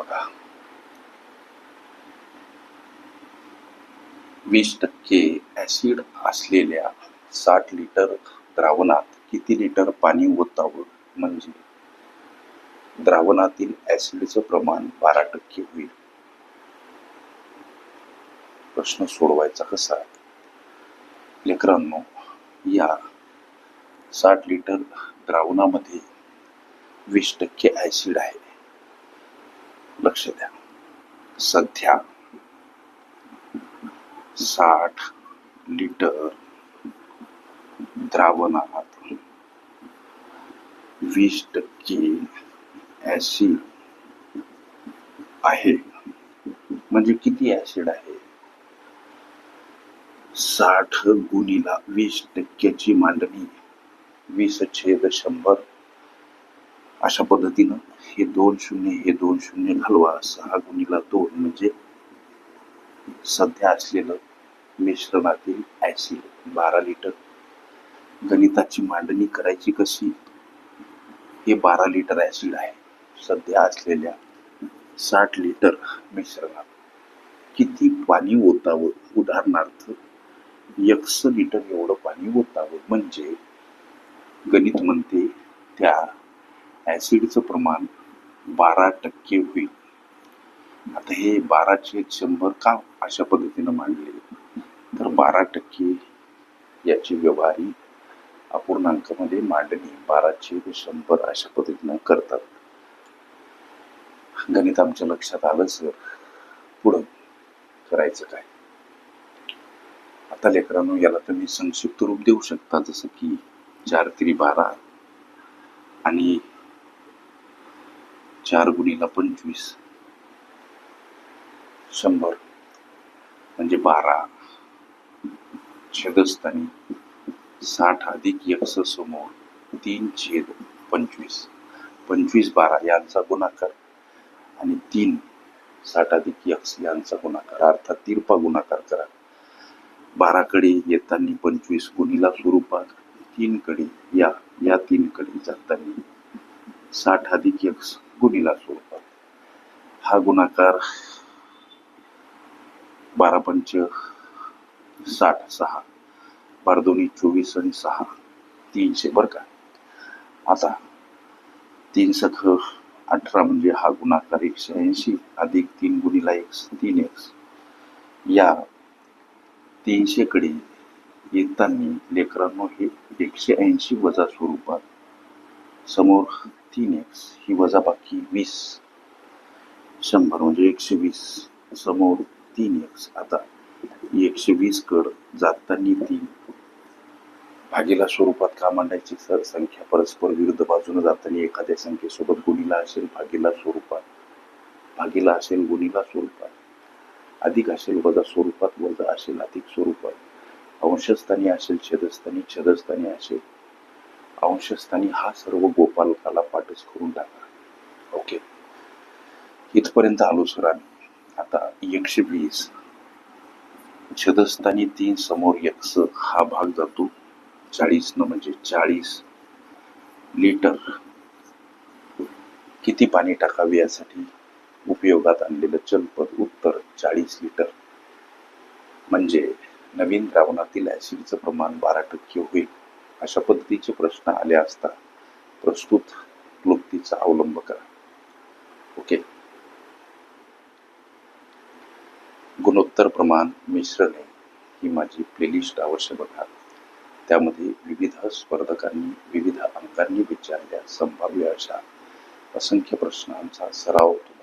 बघा. वीस टक्के ऍसिड असलेल्या साठ लिटर द्रावणात किती लिटर पाणी ओतावं म्हणजे? द्रावणातील ऍसिडचं प्रमाण बारा टक्के होईल. प्रश्न सोडवायचा कसा? लेकरांनो या साठ लिटर द्रावणामध्ये वीस टक्के ऍसिड आहे. लक्ष द्या. सध्या साठ लिटर द्रावणात वीस टक्के ऍसिड आहे. म्हणजे किती ऍसिड आहे? साठ गुणीला वीस टक्क्याची मांडणी वीस छेद शंभर अशा पद्धतीनं हे दोन शून्य हे दोन शून्य घालवा. सहा गुणीला दोन म्हणजे सध्या असलेलं मिश्रणातील ऍसिड बारा लिटर. गणिताची मांडणी करायची कशी? हे बारा लिटर ऍसिड आहे. सध्या असलेल्या साठ लिटर मिश्रणात. किती पाणी ओतावं? उदाहरणार्थ एकशे लिटर एवढं पाणी ओतावं. म्हणजे गणित म्हणते त्या ॲसिडचं प्रमाण बारा टक्के होईल. आता हे बाराचे शंभर का अशा पद्धतीनं मांडले? तर बारा टक्के याची व्यवहारी अपूर्णांकामध्ये मांडणी बाराचे शंभर अशा पद्धतीनं करतात. गणित आमच्या लक्षात आलं सर. पुढं करायचं काय? आता लेकरांनो याला तुम्ही संक्षिप्त रूप देऊ शकता जसं की चार तिरी बारा आणि चार गुणीला पंचवीस. शंभर. म्हणजे बारा. छेदस्थानी. साठ अधिक यक्ष समोर तीन छेद पंचवीस. पंचवीस बारा यांचा गुणाकार. आणि तीन साठ अधिक यक्ष यांचा गुणाकार. अर्थात तिरपा गुणाकार करा. बाराकडे येताना पंचवीस गुणीला स्वरूपात तीन कडे या या तीन कडे जाताना साठ अधिक यक्ष गुणीला स्वरूपात हा गुणाकार बारा पंच साठ सहा. बार दोन्ही चोवीस आणि सहा. तीनशे बरं का? आता तीन सख अठरा म्हणजे हा गुणाकार एकशे ऐंशी अधिक तीन गुणीला एक्स तीन एक्स. या तीनशे कडे येताना लेकरांनो हे एकशे ऐंशी वजा स्वरूपात समोर तीन एक्स ही वजाबाकी वीस. शंभर म्हणजे एकशे वीस. समोर तीन एक्स आता एकशे वीस कड जाताना तीन भागीला स्वरूपात का मांडायची सर संख्या परस्पर विरुद्ध बाजूने जाताना एखाद्या संख्येसोबत गुणीला असेल भागीला स्वरूपात. भागीला असेल गुणीला स्वरूपात. अधिक असेल वजा स्वरूपात वजा असेल अधिक स्वरूपात. अंशस्थानी असेल छेदस्थानी छेदस्थानी असेल. अंशस्थानी हा सर्व गोपालकाला पाठच करून टाका. ओके? इथपर्यंत आलो सर आम्ही. आता एकशे वीस. छदस्थानी तीन समोर यक्ष हा भाग जातो. चाळीस न म्हणजे चाळीस. लिटर. किती पाणी टाकावे यासाठी? उपयोगात आणलेलं चलपद उत्तर चाळीस लिटर. म्हणजे नवीन द्रावणातील ऍसिडचं प्रमाण बारा टक्के होईल. अशा पद्धतीचे प्रश्न आले असता प्रस्तुत क्लुप्तीचा अवलंब करा. ओके. गुणोत्तर प्रमाण मिश्रणे ही माझी प्लेलिस्ट अवश्य बघा. त्यामध्ये विविध स्पर्धकांनी विविध अंकांनी विचारल्या संभाव्य अशा असंख्य प्रश्नांचा सराव होतो.